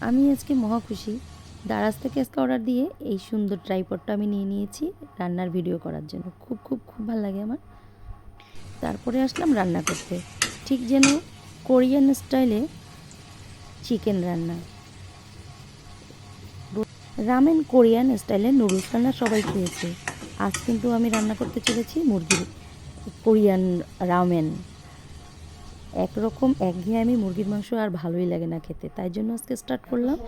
আমি আজকে মহা খুশি। দারাজ থেকে আজকে অর্ডার দিয়ে এই সুন্দর ট্রাইপডটা আমি নিয়ে নিয়েছি রান্নার ভিডিও করার জন্য। খুব খুব খুব ভালো লাগে আমার। তারপরে আসলাম রান্না করতে। ঠিক যেন কোরিয়ান স্টাইলে চিকেন রান্না। রামেন কোরিয়ান স্টাইলে নুডলস রান্না সবাই খেয়েছে। আজ কিন্তু আমি রান্না করতে চলেছি মুরগির কোরিয়ান রামেন। একরকম একঘেয়েমি মুরগির মাংস আর ভালোই লাগে না খেতে। তাই জন্য আজকে স্টার্ট করলাম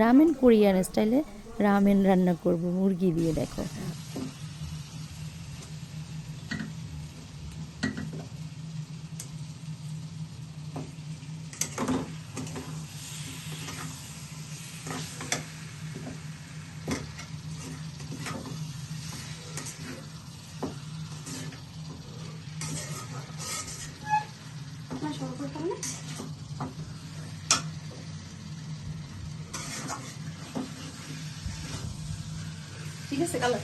রামেন কোরিয়ান স্টাইলে রামেন রান্না করব, মুরগি দিয়ে দেখো। ঠিক আছে কালার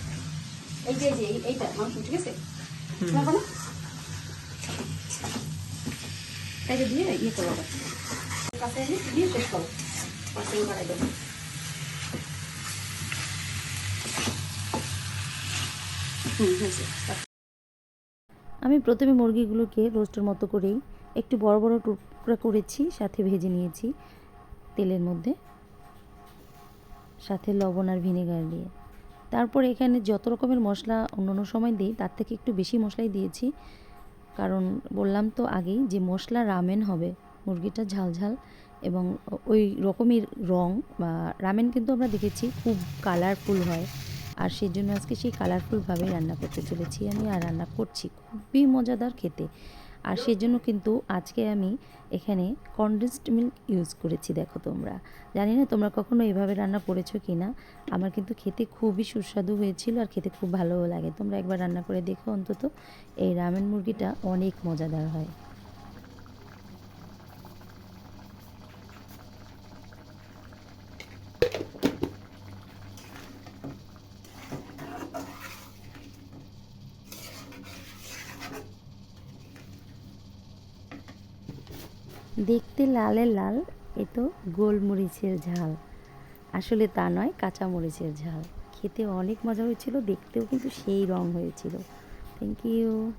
এই যে এই যে এইটা মাংস ঠিক আছে? লাগবে না। এটা দিয়ে ইয়ে করো কাছে দিয়ে শেষ করো। পাশে বাড়াই দেবো। হুম হয়েছে। আমি প্রথমে মুরগিগুলোকে রোস্টের মতো করেই একটু বড় বড় টুকরা করেছি, সাথে ভেজে নিয়েছি তেলের মধ্যে, সাথে লবণ আর ভিনেগার দিয়ে। তারপর এখানে যত রকমের মশলা অন্য অন্য সময় দিই, তার থেকে একটু বেশি মশলাই দিয়েছি। কারণ বললাম তো আগেই যে মশলা রামেন হবে, মুরগিটা ঝাল ঝাল এবং ওই রকমের রং বা রামেন কিন্তু আমরা দেখেছি খুব কালারফুল হয়। আর সেই জন্য আজকে সেই কালারফুলভাবেই রান্না করতে চলেছি আমি আর রান্না করছি খুবই মজাদার খেতে। আর সেই জন্য কিন্তু আজকে আমি এখানে কনডেন্সড মিল্ক ইউজ করেছি, দেখো তোমরা। জানি না তোমরা কখনো এভাবে রান্না করেছ কি না আমার কিন্তু খেতে খুবই সুস্বাদু হয়েছিল আর খেতে খুব ভালোও লাগে। তোমরা একবার রান্না করে দেখো অন্তত। এই রামেন মুরগিটা অনেক মজাদার হয়। দেখতে লালে লাল, এ তো গোলমরিচের ঝাল। আসলে তা নয় কাঁচা মরিচের ঝাল। খেতে অনেক মজা হয়েছিল, দেখতেও কিন্তু সেই রং হয়েছিল। Thank you